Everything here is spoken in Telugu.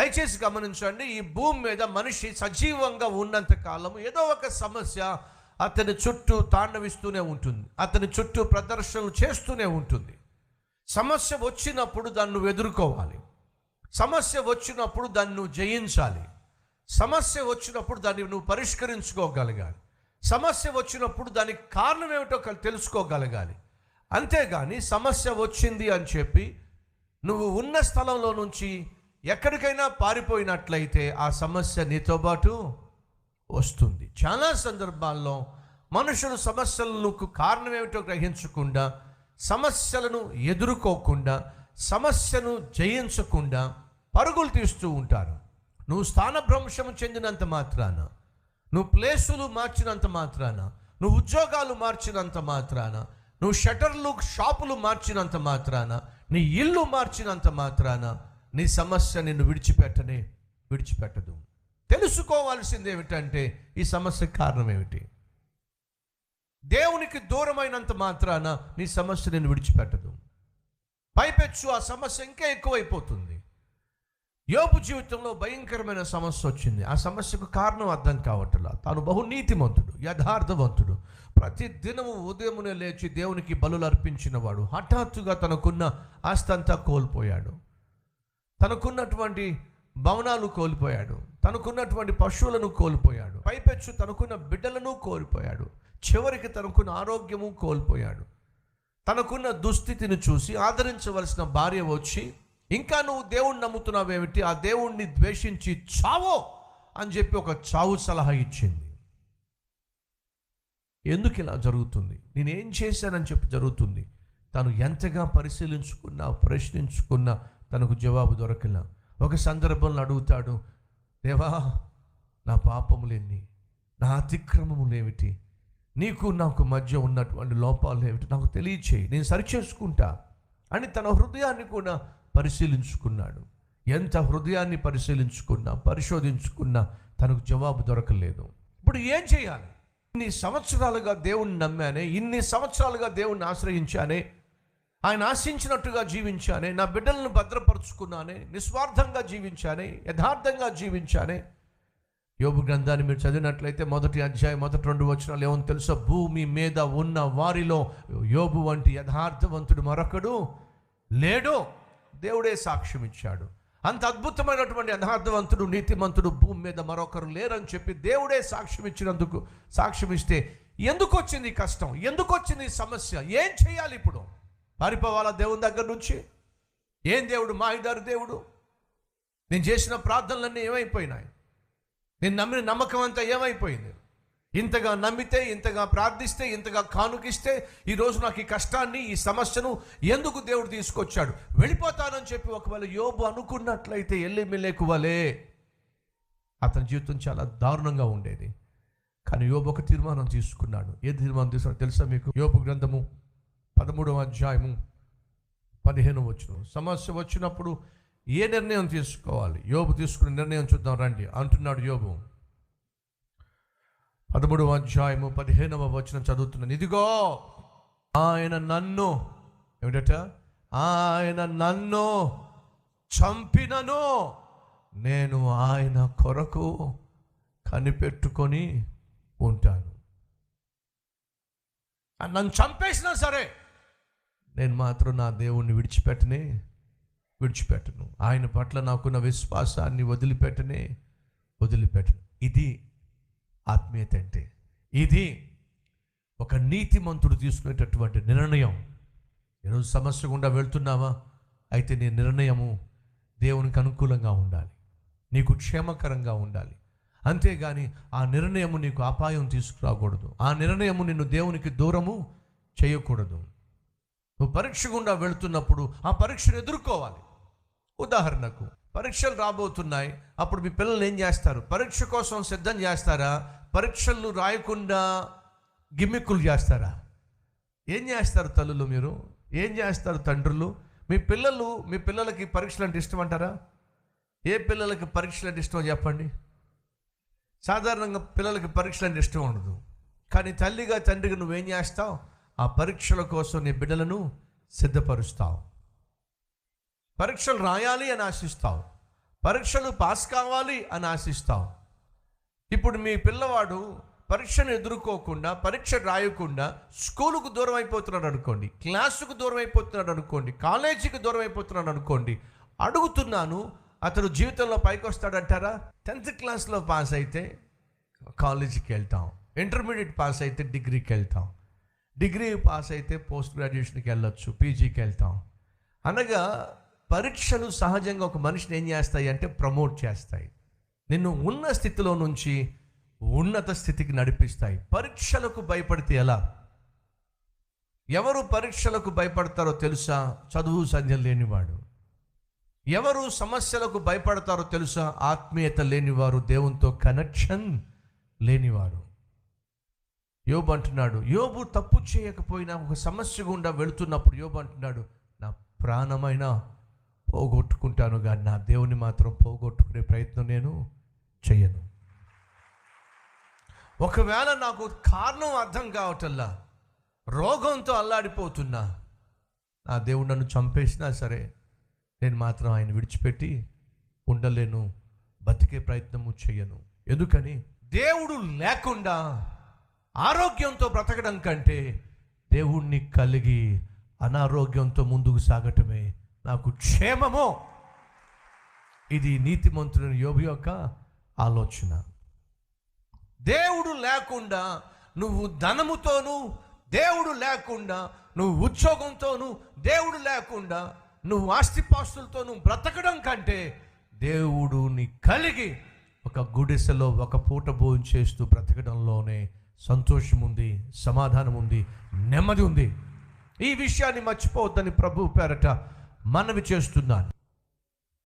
దయచేసి గమనించండి ఈ భూమి మీద మనిషి సజీవంగా ఉన్నంత కాలం ఏదో ఒక సమస్య అతని చుట్టూ తాండవిస్తూనే ఉంటుంది అతని చుట్టూ ప్రదర్శనలు చేస్తూనే ఉంటుంది. సమస్య వచ్చినప్పుడు దాన్ని ఎదుర్కోవాలి సమస్య వచ్చినప్పుడు దాన్ని నువ్వు జయించాలి సమస్య వచ్చినప్పుడు దాన్ని నువ్వు పరిష్కరించుకోగలగాలి సమస్య వచ్చినప్పుడు దానికి కారణం ఏమిటో తెలుసుకోగలగాలి. అంతేగాని సమస్య వచ్చింది అని చెప్పి నువ్వు ఉన్న స్థలంలో నుంచి ఎక్కడికైనా పారిపోయినట్లయితే ఆ సమస్య నీతో పాటు వస్తుంది. చాలా సందర్భాల్లో మనుషులు సమస్యలకు కారణం ఏమిటో గ్రహించకుండా సమస్యలను ఎదుర్కోకుండా సమస్యను జయించకుండా పరుగులు తీస్తూ ఉంటారు. నువ్వు స్థానభ్రంశం చెందినంత మాత్రాన నువ్వు ప్లేసులు మార్చినంత మాత్రాన నువ్వు ఉద్యోగాలు మార్చినంత మాత్రాన నువ్వు షటర్లు షాపులు మార్చినంత మాత్రాన నీ ఇల్లు మార్చినంత మాత్రాన నీ సమస్య నిన్ను విడిచిపెట్టని విడిచిపెట్టదు. తెలుసుకోవాల్సింది ఏమిటంటే ఈ సమస్యకు కారణం ఏమిటి? దేవునికి దూరమైనంత మాత్రాన నీ సమస్య నేను విడిచిపెట్టదు. పైపెచ్చు ఆ సమస్య ఇంకా ఎక్కువైపోతుంది. యోపు జీవితంలో భయంకరమైన సమస్య వచ్చింది. ఆ సమస్యకు కారణం అర్థం కావట్లా. తాను బహు నీతిమంతుడు యథార్థవంతుడు. ప్రతి దినము ఉదయమునే లేచి దేవునికి బలులు అర్పించిన వాడు హఠాత్తుగా తనకున్న ఆస్తంతా కోల్పోయాడు. తనకున్నటువంటి భవనాలు కోల్పోయాడు. తనకున్నటువంటి పశువులను కోల్పోయాడు. పైపెచ్చు తనకున్న బిడ్డలను కోల్పోయాడు. చివరికి తనకున్న ఆరోగ్యము కోల్పోయాడు. తనకున్న దుస్థితిని చూసి ఆదరించవలసిన భార్య వచ్చి ఇంకా నువ్వు దేవుణ్ణి నమ్ముతున్నావేమిటి? ఆ దేవుణ్ణి ద్వేషించి చావో అని చెప్పి ఒక చావు సలహా ఇచ్చింది. ఎందుకు ఇలా జరుగుతుంది? నేనేం చేశానని చెప్పి జరుగుతుంది. తను ఎంతగా పరిశీలించుకున్నా ప్రశ్నించుకున్నా తనకు జవాబు దొరకల ఒక సందర్భంలో అడుగుతాడు దేవా నా పాపములేని నా అతిక్రమములు ఏమిటి నీకు నాకు మధ్య ఉన్నటువంటి లోపాలు ఏమిటి నాకు తెలియచేయి నేను సరిచేసుకుంటా అని తన హృదయాన్ని కూడా పరిశీలించుకున్నాడు. ఎంత హృదయాన్ని పరిశీలించుకున్నా పరిశోధించుకున్నా తనకు జవాబు దొరకలేదు. ఇప్పుడు ఏం చేయాలి? ఇన్ని సంవత్సరాలుగా దేవుణ్ణి నమ్మానే ఇన్ని సంవత్సరాలుగా దేవుణ్ణి ఆశ్రయించానే ఆయన ఆశించినట్టుగా జీవించానే నా బిడ్డలను భద్రపరుచుకున్నానే నిస్వార్థంగా జీవించానే యథార్థంగా జీవించానే. యోగు గ్రంథాన్ని మీరు చదివినట్లయితే మొదటి అధ్యాయం మొదటి రెండు వచనాలు ఏమని తెలుసా? భూమి మీద ఉన్న వారిలో యోగు వంటి యథార్థవంతుడు మరొకడు లేడు. దేవుడే సాక్ష్యం ఇచ్చాడు. అంత అద్భుతమైనటువంటి యథార్థవంతుడు నీతిమంతుడు భూమి మీద మరొకరు లేరని చెప్పి దేవుడే సాక్ష్యం ఇచ్చినందుకు సాక్ష్యం ఇస్తే ఎందుకు వచ్చింది కష్టం? ఎందుకు వచ్చింది సమస్య? ఏం చేయాలి ఇప్పుడు? పారిపోవాలా దేవుని దగ్గర నుంచి? ఏం దేవుడు? మాయిదారు దేవుడు. నేను చేసిన ప్రార్థనలన్నీ ఏమైపోయినాయి? నేను నమ్మిన నమ్మకం అంతా ఏమైపోయింది? ఇంతగా నమ్మితే ఇంతగా ప్రార్థిస్తే ఇంతగా కానుకిస్తే ఈరోజు నాకు ఈ కష్టాన్ని ఈ సమస్యను ఎందుకు దేవుడు తీసుకొచ్చాడు? వెళ్ళిపోతానని చెప్పి ఒకవేళ యోబు అనుకున్నట్లయితే ఎల్లి మిల్లేకు వలే అతని జీవితం చాలా దారుణంగా ఉండేది. కానీ యోబు ఒక తీర్మానం తీసుకున్నాడు. ఏ తీర్మానం తీసుకున్నాడు తెలుసా మీకు? యోబు గ్రంథము పదమూడవ అధ్యాయము పదిహేను వచ్చిన సమస్య వచ్చినప్పుడు ఏ నిర్ణయం తీసుకోవాలి? యోబు తీసుకున్న నిర్ణయం చూద్దాం రండి. అంటున్నాడు యోబు. పదమూడవ అధ్యాయము పదిహేనవ వచనం చదువుతున్నాను. ఇదిగో ఆయన నన్ను ఏమిటట? ఆయన నన్ను చంపినను నేను ఆయన కొరకు కనిపెట్టుకొని ఉంటాను. నన్ను చంపేసినా సరే నేను మాత్రం నా దేవుణ్ణి విడిచిపెట్టనే విడిచిపెట్టను. ఆయన పట్ల నాకున్న విశ్వాసాన్ని వదిలిపెట్టనే వదిలిపెట్టను. ఇది ఆత్మీయత అంటే ఇది ఒక నీతిమంతుడు తీసుకునేటటువంటి నిర్ణయం. ఈరోజు సమస్య గుండా వెళ్తున్నావా? అయితే నీ నిర్ణయము దేవునికి అనుకూలంగా ఉండాలి. నీకు క్షేమకరంగా ఉండాలి. అంతేగాని ఆ నిర్ణయము నీకు అపాయం తీసుకురాకూడదు. ఆ నిర్ణయము నిన్ను దేవునికి దూరము చేయకూడదు. పరీక్ష గుండా వెళుతున్నప్పుడు ఆ పరీక్షను ఎదుర్కోవాలి. ఉదాహరణకు పరీక్షలు రాబోతున్నాయి. అప్పుడు మీ పిల్లలు ఏం చేస్తారు? పరీక్ష కోసం సిద్ధం చేస్తారా? పరీక్షలు రాయకుండా గిమ్మిక్కులు చేస్తారా? ఏం చేస్తారు తల్లులు మీరు? ఏం చేస్తారు తండ్రులు? మీ పిల్లలు మీ పిల్లలకి పరీక్షలు అంటే ఇష్టం అంటారా? ఏ పిల్లలకి పరీక్షలు అంటే ఇష్టం చెప్పండి. సాధారణంగా పిల్లలకి పరీక్షలు అంటే ఇష్టం ఉండదు. కానీ తల్లిగా తండ్రిగా నువ్వేం చేస్తావు? ఆ పరీక్షల కోసం నీ బిడ్డలను సిద్ధపరుస్తావు. పరీక్షలు రాయాలి అని ఆశిస్తావు. పరీక్షలు పాస్ కావాలి అని ఆశిస్తావు. ఇప్పుడు మీ పిల్లవాడు పరీక్షను ఎదుర్కోకుండా పరీక్ష రాయకుండా స్కూలుకు దూరం అయిపోతున్నాడు అనుకోండి క్లాసుకు దూరం అయిపోతున్నాడు అనుకోండి కాలేజీకి దూరం అయిపోతున్నాడు అనుకోండి అడుగుతున్నాను అతడు జీవితంలో పైకి వస్తాడంటారా? టెన్త్ క్లాస్లో పాస్ అయితే కాలేజీకి వెళ్తాం. ఇంటర్మీడియట్ పాస్ అయితే డిగ్రీకి వెళ్తాం. డిగ్రీ పాస్ అయితే పోస్ట్ గ్రాడ్యుయేషన్కి వెళ్ళొచ్చు పీజీకి వెళ్తాం. అనగా పరీక్షలు సహజంగా ఒక మనిషిని ఏం చేస్తాయి అంటే ప్రమోట్ చేస్తాయి. నిన్ను ఉన్న స్థితిలో నుంచి ఉన్నత స్థితికి నడిపిస్తాయి. పరీక్షలకు భయపడితే ఎలా? ఎవరు పరీక్షలకు భయపడతారో తెలుసా? చదువు సంధ్యం లేనివాడు. ఎవరు సమస్యలకు భయపడతారో తెలుసా? ఆత్మీయత లేనివారు దేవునితో కనెక్షన్ లేనివారు. యోబు అంటున్నాడు యోబు తప్పు చేయకపోయినా ఒక సమస్య గుండా వెళుతున్నప్పుడు యోబు అంటున్నాడు నా ప్రాణమైన పోగొట్టుకుంటాను కానీ నా దేవుని మాత్రం పోగొట్టుకునే ప్రయత్నం నేను చేయను ఒకవేళ నాకు కారణం అర్థం కావటల్లా రోగంతో అల్లాడిపోతున్నా నా దేవుడు నన్ను చంపేసినా సరే నేను మాత్రం ఆయన విడిచిపెట్టి ఉండలేను బతికే ప్రయత్నము చేయను ఎందుకని? దేవుడు లేకుండా ఆరోగ్యంతో బ్రతకడం కంటే దేవుణ్ణి కలిగి అనారోగ్యంతో ముందుకు సాగటమే నాకు క్షేమము. ఇది నీతిమంతుని యోబు యొక్క ఆలోచన. దేవుడు లేకుండా నువ్వు ధనముతోను దేవుడు లేకుండా నువ్వు ఉద్యోగంతోనూ దేవుడు లేకుండా నువ్వు ఆస్తిపాస్తులతోనూ బ్రతకడం కంటే దేవుడుని కలిగి ఒక గుడిసెలో ఒక పూట భోజనం చేస్తూ బ్రతకడంలోనే సంతోషం ఉంది సమాధానం ఉంది నెమ్మది ఉంది. ఈ విషయాన్ని మర్చిపోవద్దని ప్రభు పేరట మనవి చేస్తున్నాను.